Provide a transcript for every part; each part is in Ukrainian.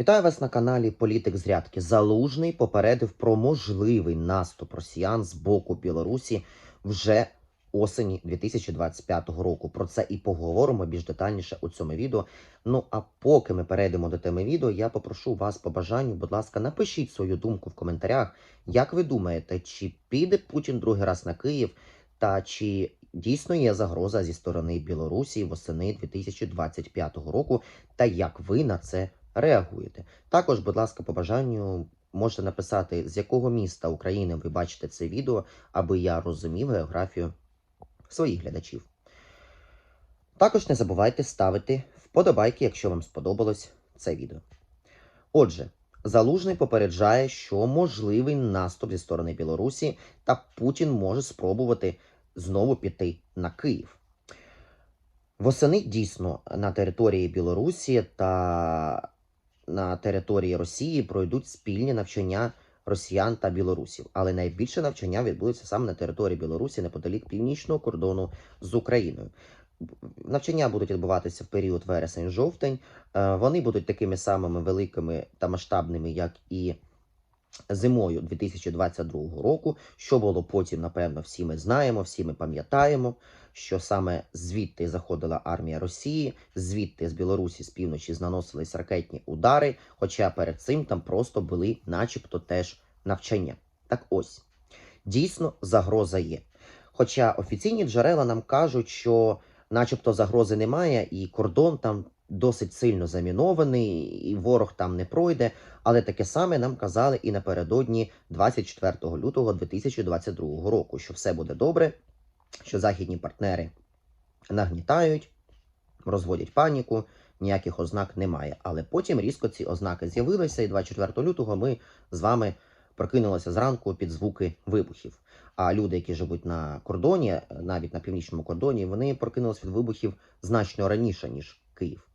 Вітаю вас на каналі Політик Зрядки. Залужний попередив про можливий наступ росіян з боку Білорусі вже осені 2025 року. Про це і поговоримо більш детальніше у цьому відео. Ну а поки ми перейдемо до теми відео, я попрошу вас по бажанню, будь ласка, напишіть свою думку в коментарях. Як ви думаєте, чи піде Путін другий раз на Київ, та чи дійсно є загроза зі сторони Білорусі восени 2025 року? Та як ви на це реагуєте? Також, будь ласка, по бажанню можете написати, з якого міста України ви бачите це відео, аби я розумів географію своїх глядачів. Також не забувайте ставити вподобайки, якщо вам сподобалось це відео. Отже, Залужний попереджає, що можливий наступ зі сторони Білорусі, та Путін може спробувати знову піти на Київ. Восени дійсно на території Білорусі та на території Росії пройдуть спільні навчання росіян та білорусів, але найбільше навчання відбудеться саме на території Білорусі неподалік північного кордону з Україною. Навчання будуть відбуватися в період вересень-жовтень. Е, Вони будуть такими самими великими та масштабними, як і зимою 2022 року. Що було потім, напевно, всі ми знаємо, всі ми пам'ятаємо, що саме звідти заходила армія Росії, звідти з Білорусі з півночі наносились ракетні удари. Хоча перед цим там просто були, начебто, теж навчання. Так ось дійсно загроза є. Хоча офіційні джерела нам кажуть, що, начебто, загрози немає, і кордон там досить сильно замінований, і ворог там не пройде. Але таке саме нам казали і напередодні 24 лютого 2022 року, що все буде добре, що західні партнери нагнітають, розводять паніку, ніяких ознак немає. Але потім різко ці ознаки з'явилися, і 24 лютого ми з вами прокинулися зранку під звуки вибухів. А люди, які живуть на кордоні, навіть на північному кордоні, вони прокинулися від вибухів значно раніше, ніж Київ.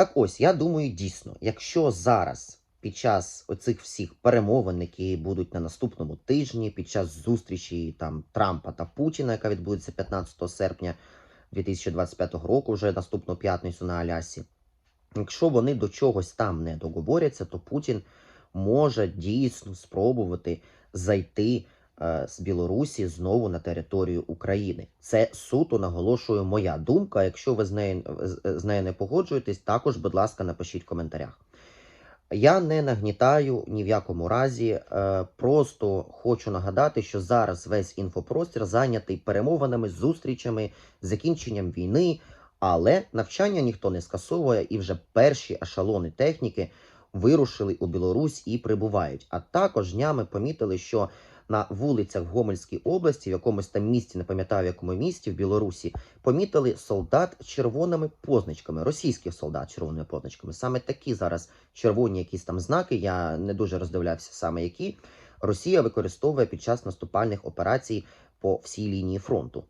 Так ось, я думаю, дійсно, якщо зараз під час оцих всіх перемовин, які будуть на наступному тижні, під час зустрічі там Трампа та Путіна, яка відбудеться 15 серпня 2025 року, вже наступну п'ятницю на Алясі, якщо вони до чогось там не договоряться, то Путін може дійсно спробувати зайти з Білорусі знову на територію України. Це суто наголошую моя думка. Якщо ви з нею, з- з нею не погоджуєтесь, також, будь ласка, напишіть в коментарях. Я не нагнітаю ні в якому разі. е, Просто хочу нагадати, що зараз весь інфопростір зайнятий перемовинами, зустрічами, закінченням війни, але навчання ніхто не скасовує, і вже перші ешелони техніки вирушили у Білорусь і прибувають. А також днями помітили, що на вулицях в Гомельській області, в якомусь там місті, не пам'ятаю в якому місті в Білорусі, помітили солдат червоними позначками, російських солдат червоними позначками. Саме такі зараз червоні якісь там знаки. Я не дуже роздивлявся саме які Росія використовує під час наступальних операцій по всій лінії фронту.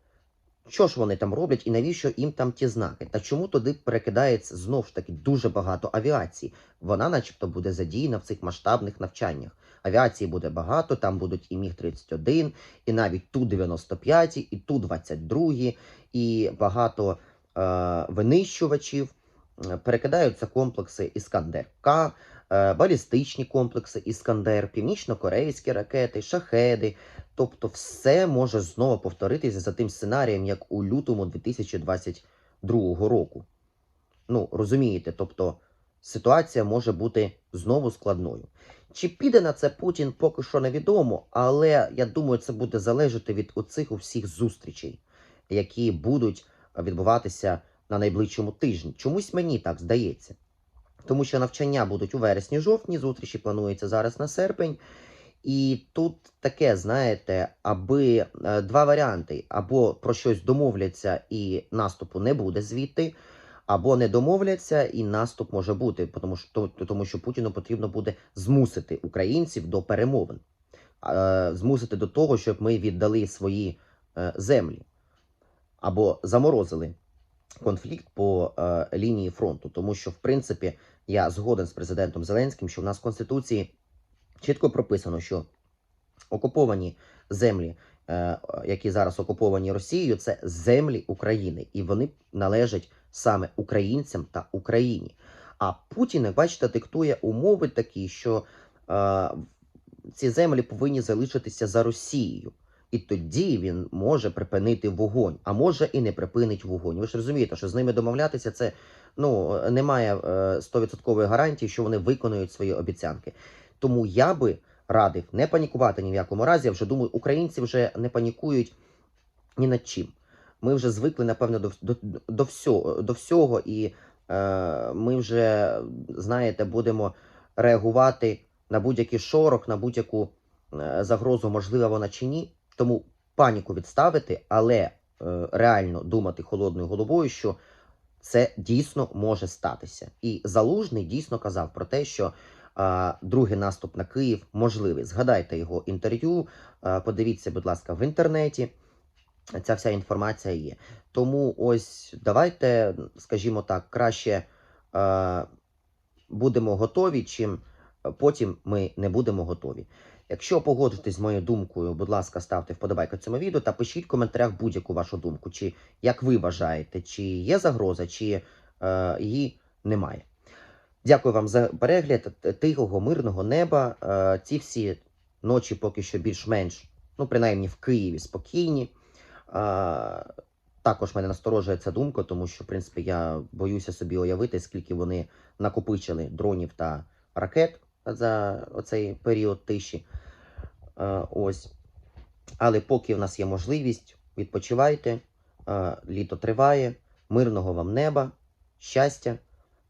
Що ж вони там роблять і навіщо їм там ті знаки? Та чому туди перекидається знов ж таки дуже багато авіації? Вона, начебто, буде задіяна в цих масштабних навчаннях. Авіації буде багато, там будуть і Міг-31, і навіть Ту-95, і Ту-22, і багато е, винищувачів. Перекидаються комплекси Іскандер-К, е, балістичні комплекси Іскандер, північно-корейські ракети, шахеди. Тобто, все може знову повторитися за тим сценарієм, як у лютому 2022 року. Ну, розумієте, тобто ситуація може бути знову складною. Чи піде на це Путін, поки що невідомо, але я думаю, це буде залежати від оцих усіх зустрічей, які будуть відбуватися на найближчому тижні. Чомусь мені так здається. Тому що навчання будуть у вересні-жовтні, зустрічі плануються зараз на серпень. І тут таке, знаєте, аби е, два варіанти: або про щось домовляться і наступу не буде звідти, або не домовляться, і наступ може бути, тому що, тому що Путіну потрібно буде змусити українців до перемовин, змусити до того, щоб ми віддали свої е, землі або заморозили конфлікт по е, лінії фронту. Тому що, в принципі, я згоден з президентом Зеленським, що в нас в Конституції чітко прописано, що окуповані землі, які зараз окуповані Росією, це землі України, і вони належать саме українцям та Україні. А Путін, як бачите, диктує умови такі, що е, ці землі повинні залишитися за Росією. І тоді він може припинити вогонь, а може і не припинить вогонь. Ви ж розумієте, що з ними домовлятися це ну немає е, стовідсоткової гарантії, що вони виконують свої обіцянки. Тому я би радив не панікувати ні в якому разі. Я вже думаю, українці вже не панікують ні над чим. Ми вже звикли, напевно, до, до, до, всього, до всього, і е, ми вже, знаєте, будемо реагувати на будь-який шорох, на будь-яку е, загрозу, можлива вона чи ні. Тому паніку відставити, але е, реально думати холодною головою, що це дійсно може статися. І Залужний дійсно казав про те, що другий наступ на Київ можливий. Згадайте його інтерв'ю, подивіться, будь ласка, в інтернеті. Ця вся інформація є. Тому ось давайте, скажімо так, краще будемо готові, чим потім ми не будемо готові. Якщо погоджуєтесь з моєю думкою, будь ласка, ставте вподобайку цьому відео та пишіть в коментарях будь-яку вашу думку, чи як ви вважаєте, чи є загроза, чи е, її немає. Дякую вам за перегляд тихого, мирного неба. Е, ці всі ночі поки що більш-менш, ну принаймні в Києві спокійні. Також мене насторожує ця думка, тому що, в принципі, я боюся собі уявити, скільки вони накопичили дронів та ракет за оцей період тиші. Ось. Але поки в нас є можливість, відпочивайте, літо триває, мирного вам неба, щастя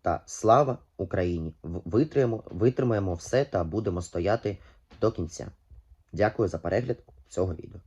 та слава Україні! Витримаємо, витримаємо все та будемо стояти до кінця. Дякую за перегляд цього відео.